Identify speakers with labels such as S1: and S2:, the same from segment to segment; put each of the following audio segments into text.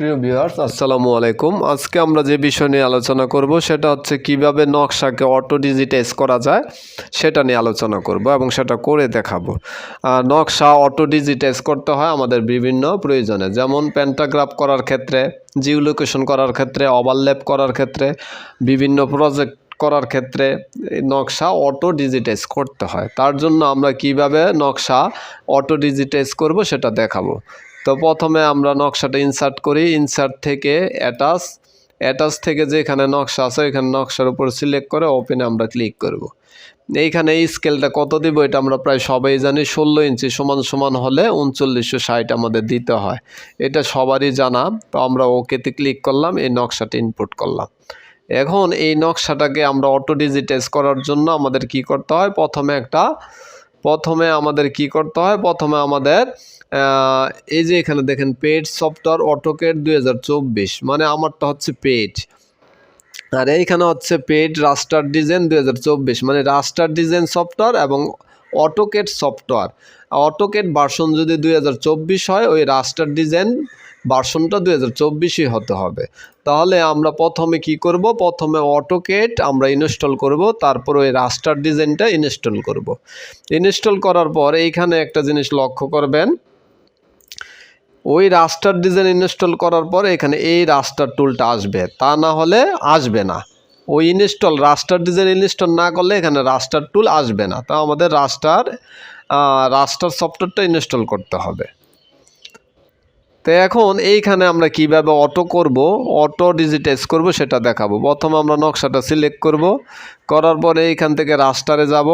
S1: প্রিয় ভিউয়ার্স আসসালামু আলাইকুম। আজকে আমরা যে বিষয় নিয়ে আলোচনা করব, সেটা হচ্ছে কীভাবে নকশাকে অটো ডিজিটাইজ করা যায়, সেটা নিয়ে আলোচনা করব এবং সেটা করে দেখাবো। নকশা অটো ডিজিটাইজ করতে হয় আমাদের বিভিন্ন প্রয়োজনে, যেমন প্যান্টাগ্রাফ করার ক্ষেত্রে জিও লোকেশন করার ক্ষেত্রে ওভারল্যাপ করার ক্ষেত্রে, বিভিন্ন প্রজেক্ট করার ক্ষেত্রে নকশা অটো ডিজিটাইজ করতে হয়। তার জন্য আমরা কীভাবে নকশা অটো ডিজিটাইজ করব সেটা দেখাবো। তো প্রথমে আমরা নকশাটা ইনসার্ট করি ইনসার্ট থেকে অ্যাটাচ অ্যাটাচ থেকে যেখানে নকশা আছে এখানে নকশার উপর সিলেক্ট করে ওপেনে আমরা ক্লিক করব। এইখানে এই স্কেলটা কত দিব এটা আমরা প্রায় সবাই জানি, ষোলো ইঞ্চি সমান সমান হলে উনচল্লিশশো ষাট আমাদের দিতে হয়। এটা সবারই জানা, তো আমরা ওকেতে ক্লিক করলাম, এই নকশাটা ইনপুট করলাম। এখন এই নকশাটাকে আমরা অটো ডিজিটাইজ করার জন্য আমাদের কি করতে হয়? প্রথমে একটা, প্রথমে আমাদের কি করতে হয়? প্রথমে আমাদের এই যে এখানে দেখেন পেড সফটওয়্যার অটোকেট দুই হাজার চব্বিশ মানে আমারটা হচ্ছে পেড আর এইখানে হচ্ছে পেড রাস্টার ডিজাইন দু হাজার চব্বিশ মানে রাস্টার ডিজাইন সফটওয়্যার এবং অটোকেট সফটওয়্যার অটোকেট ভার্সন যদি দুই হাজার চব্বিশ হয়, ওই রাস্টার ডিজাইন ভার্সনটা দুই হাজার হতে হবে। তাহলে আমরা প্রথমে কি করব? প্রথমে অটোকেট আমরা ইনস্টল করব, তারপর ওই রাস্টার ডিজাইনটা ইনস্টল করব। ইনস্টল করার পর এইখানে একটা জিনিস লক্ষ্য করবেন ওই রাস্টার ডিজাইন ইনস্টল করার পর এখানে এই রাস্টার টুলটা আসবে। তা না হলে আসবে না। ওই ইনস্টল রাস্টার ডিজাইন ইনস্টল না করলে এখানে রাস্টার টুল আসবে না। তা আমাদের রাস্টার রাস্টার সফটওয়্যারটা ইনস্টল করতে হবে। তো এখন এইখানে আমরা কীভাবে অটো করব অটো ডিজিটাইজ করব সেটা দেখাবো। প্রথমে আমরা নকশাটা সিলেক্ট করব। করার পরে এইখান থেকে রাস্টারে যাব।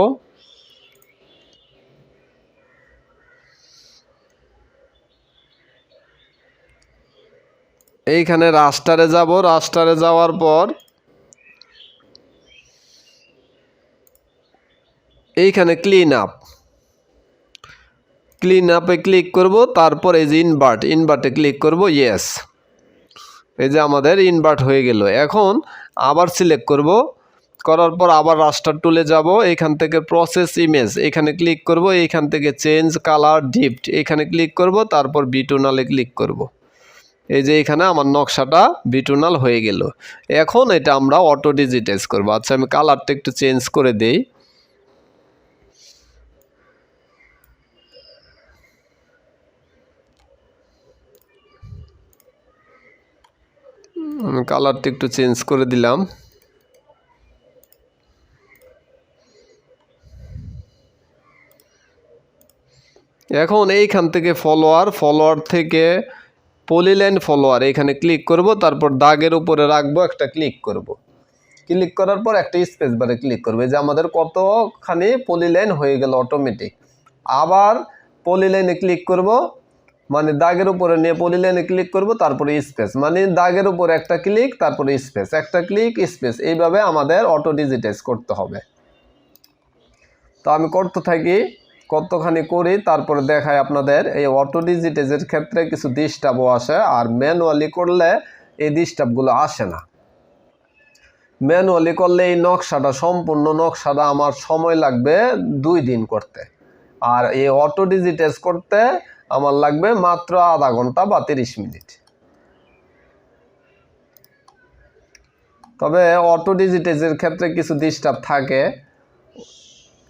S1: এইখানে রাস্টারে যাব। রাস্টারে যাওয়ার পর এইখানে ক্লিন আপ ক্লিন আপে ক্লিক করব, তারপর এই যে ইনভার্ট ইনভার্টে ক্লিক করব ইয়েস এই যে আমাদের ইনভার্ট হয়ে গেল। এখন আবার সিলেক্ট করব। করার পর আবার রাস্টার টুলে যাব। এখান থেকে প্রসেস ইমেজ এখানে ক্লিক করব। এইখান থেকে চেঞ্জ কালার ডিপ্ট এখানে ক্লিক করব। তারপর বিটুনালে ক্লিক করব। এই যে এখানে আমার নকশাটা বিটুনাল হয়ে গেল। এখন এটা আমরা অটো ডিজিটাইজ করব। আচ্ছা আমি কালারটা একটু চেঞ্জ করে দেই। আমি কালারটা একটু চেঞ্জ করে দিলাম। এখন এইখান থেকে ফলোয়ার ফলোয়ার থেকে পলিলাইন ফলোয়ার এখানে ক্লিক করব, তারপর দাগের উপরে রাখব, একটা ক্লিক করব। ক্লিক করার পর একটা স্পেস বারে ক্লিক করবে। যে আমাদের কতখানি পলিলাইন হয়ে গেল অটোমেটিক আবার পলিলাইনে ক্লিক করব মানে দাগের উপরে নিয়ে পলিলাইনে ক্লিক করব, তারপরে স্পেস মানে দাগের উপরে একটা ক্লিক তারপরে স্পেস একটা ক্লিক স্পেস এইভাবে আমাদের অটো ডিজিটাইজ করতে হবে। তো আমি করতে থাকি। কতখানি করি, তারপরে দেখায় আপনাদের এই অটো ডিজিটেজের ক্ষেত্রে কিছু ডিস্টার্বও আসে, আর ম্যানুয়ালি করলে এই ডিস্টার্বগুলো আসে না। ম্যানুয়ালি করলে এই নকশাটা, সম্পূর্ণ নকশাটা আমার সময় লাগবে দুই দিন করতে। আর এই অটো ডিজিটেজ করতে আমার লাগবে মাত্র আধা ঘণ্টা বা তিরিশ মিনিট। তবে অটো ডিজিটেজের ক্ষেত্রে কিছু ডিস্টার্ব থাকে।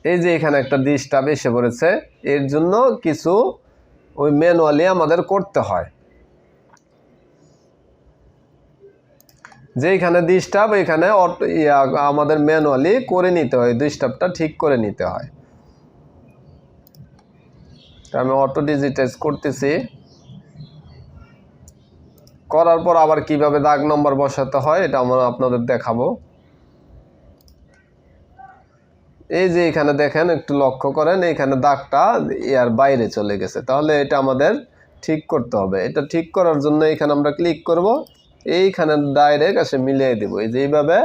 S1: এই যে এখানে একটা ডিস্টার্ব এসে পড়েছে, এর জন্য কিছু ওই ম্যানুয়ালি আমাদের করতে হয়। ডিস্টার্ব এখানে অটো ইয়া, আমাদের ম্যানুয়ালি করে নিতে হয় ডিস্টার্বটা ঠিক করে নিতে হয়। আমি অটো ডিজিটাইজ করতেছি। করার পর আবার কীভাবে দাগ নম্বর বসাতে হয়, এটা আমরা আপনাদের দেখাবো। এই যে এখানে দেখেন, একটু লক্ষ্য করেন এখানে দাগটা ইয়ার বাইরে চলে গেছে। তাহলে এটা আমাদের ঠিক করতে হবে। এটা ঠিক করার জন্য এখানে আমরা ক্লিক করব। এইখানে ডাইরেক্ট এসে মিলিয়ে দিব। এই যে এইভাবে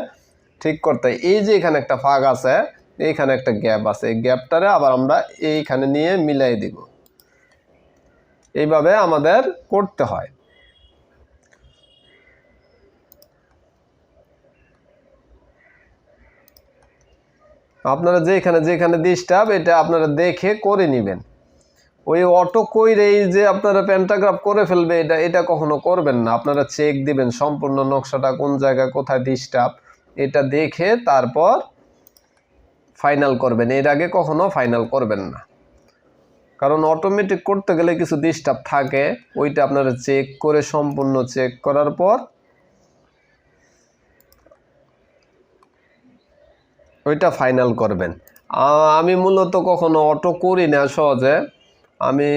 S1: ঠিক করতে। এই যে এখানে একটা ফাঁক আছে, এইখানে একটা গ্যাপ আছে। এই গ্যাপটারে আবার আমরা এইখানে নিয়ে মিলাই দিব। এইভাবে আমাদের করতে হয়। আপনারা যেখানে যেখানে ডিস্টার্ব এটা আপনারা দেখে করে নেবেন। ওই অটো কইরেই যে আপনারা প্যান্টাগ্রাফ করে ফেলবে, এটা এটা কখনো করবেন না। আপনারা চেক দিবেন সম্পূর্ণ নকশাটা কোন জায়গায় কোথায় ডিস্টার্ব এটা দেখে তারপর ফাইনাল করবেন। এর আগে কখনো ফাইনাল করবেন না। কারণ অটোমেটিক করতে গেলে কিছু ডিস্টার্ব থাকে, ওইটা আপনারা চেক করে সম্পূর্ণ চেক করার পর ওইটা ফাইনাল করবেন। আমি মূলত কখনো অটো করি না সহজে। আমি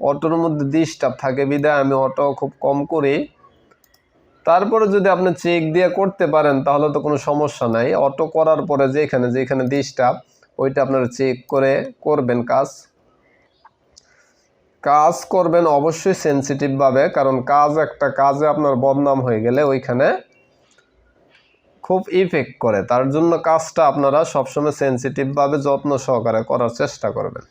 S1: অটোর মধ্যে ডিস্টার্ব থাকে বিদায় আমি অটো খুব কম করি। তারপরে যদি আপনি চেক দিয়ে করতে পারেন, তাহলে তো কোনো সমস্যা নাই। অটো করার পরে যেখানে যেখানে ডিস্টার্ব ওইটা আপনারা চেক করে করবেন কাজ। কাজ করবেন অবশ্যই সেন্সিটিভভাবে কারণ কাজ একটা কাজে আপনার বদনাম হয়ে গেলে ওইখানে খুব ইফেক্ট করে। তার জন্য কাজটা আপনারা সবসময় সেন্সিটিভভাবে যত্ন সহকারে করার চেষ্টা করবেন।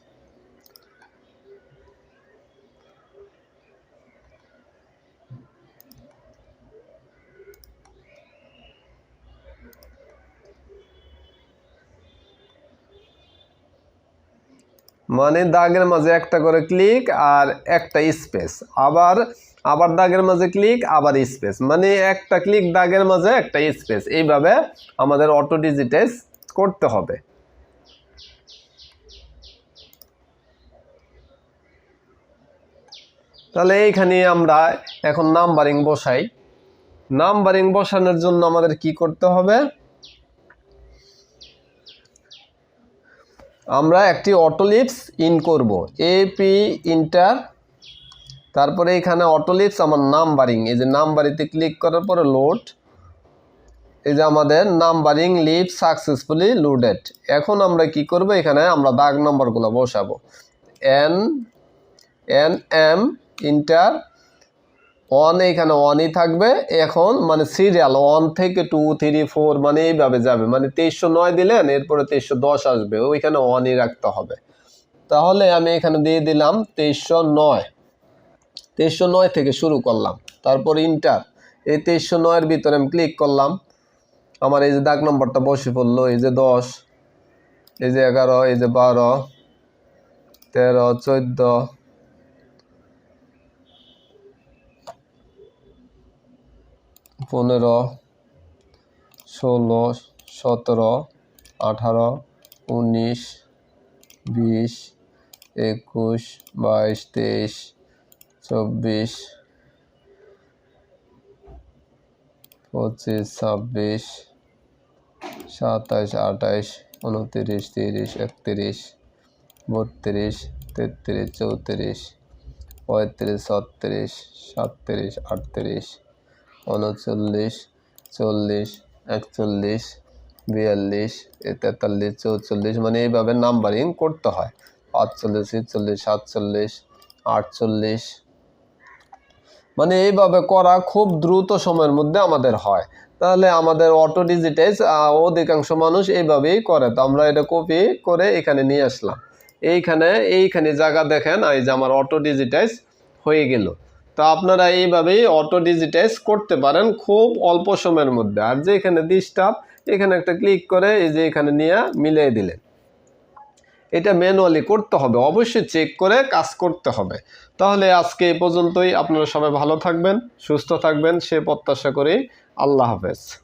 S1: মানে দাগের মাঝে একটা করে ক্লিক আর একটা স্পেস আবার আবার দাগের মাঝে ক্লিক আবার স্পেস মানে একটা ক্লিক দাগের মাঝে একটা স্পেস এইভাবে আমাদের অটো ডিজিটাইজ করতে হবে। তাহলে এইখানে আমরা এখন নাম্বারিং বসাই। নাম্বারিং বসানোর জন্য আমাদের কি করতে হবে? আমরা একটি অটোলিপস ইন করব। এপি ইন্টার তারপরে এখানে অটোলিপস আমার নাম্বারিং এই যে নাম্বারিতে ক্লিক করার পরে লোড এই যে আমাদের নাম্বারিং লিভ সাকসেসফুলি লোডেড এখন আমরা কি করব? এখানে আমরা দাগ নম্বরগুলো বসাবো। N N M enter one এখানে ওয়ানই থাকবে। এখন মানে সিরিয়াল ওয়ান থেকে টু থ্রি ফোর মানে এইভাবে যাবে। মানে তেইশশো নয় দিলেন এরপরে তেইশশো দশ আসবে। ওইখানে ওয়ানই রাখতে হবে। তাহলে আমি এখানে দিয়ে দিলাম তেইশশো নয়। তেইশশো নয় থেকে শুরু করলাম। তারপর ইন্টার। এই তেইশশো নয়ের ভিতরে আমি ক্লিক করলাম। আমার এই যে দাগ নম্বরটা বসে পড়ল, এই যে দশ, এই যে এগারো, এই যে বারো, তেরো, চোদ্দ, পনেরো, ষোলো, সতেরো, আঠারো, উনিশ, বিশ, একুশ, বাইশ, তেইশ চব্বিশ, পঁচিশ, ছাব্বিশ সাতাইশ আঠাইশ উনতিরিশ, তিরিশ, একত্রিশ, বত্রিশ, তেত্রিশ, চৌত্রিশ, পঁয়ত্রিশ, ছত্রিশ, সাতত্রিশ, আটত্রিশ, উনচল্লিশ, চল্লিশ, একচল্লিশ, বিয়াল্লিশ তেতাল্লিশ, চৌচল্লিশ মানে এইভাবে নাম্বারিং করতে হয়। পাঁচচল্লিশ, ছিচল্লিশ, সাতচল্লিশ, আটচল্লিশ মানে এইভাবে করা খুব দ্রুত সময়ের মধ্যে আমাদের হয়। তাহলে আমাদের অটো ডিজিটাইজ অধিকাংশ মানুষ এইভাবেই করে। তো আমরা এটা কপি করে এখানে নিয়ে আসলাম। এইখানে এইখানে জায়গা দেখেন, এই যে আমার অটো ডিজিটাইজ হয়ে গেল। তো আপনারা এইভাবেই অটো ডিজিটাইজ করতে পারেন খুব অল্প সময়ের মধ্যে। আর যে এখানে ডিস্টার্ব এখানে একটা ক্লিক করে এই যে এখানে নিয়ে মিলিয়ে দিলেন। এটা ম্যানুয়ালি করতে হবে। অবশ্যই চেক করে কাজ করতে হবে। তাহলে আজকে এ পর্যন্তই। আপনারা সবাই ভালো থাকবেন, সুস্থ থাকবেন। সে প্রত্যাশা করি আল্লাহ হাফেজ।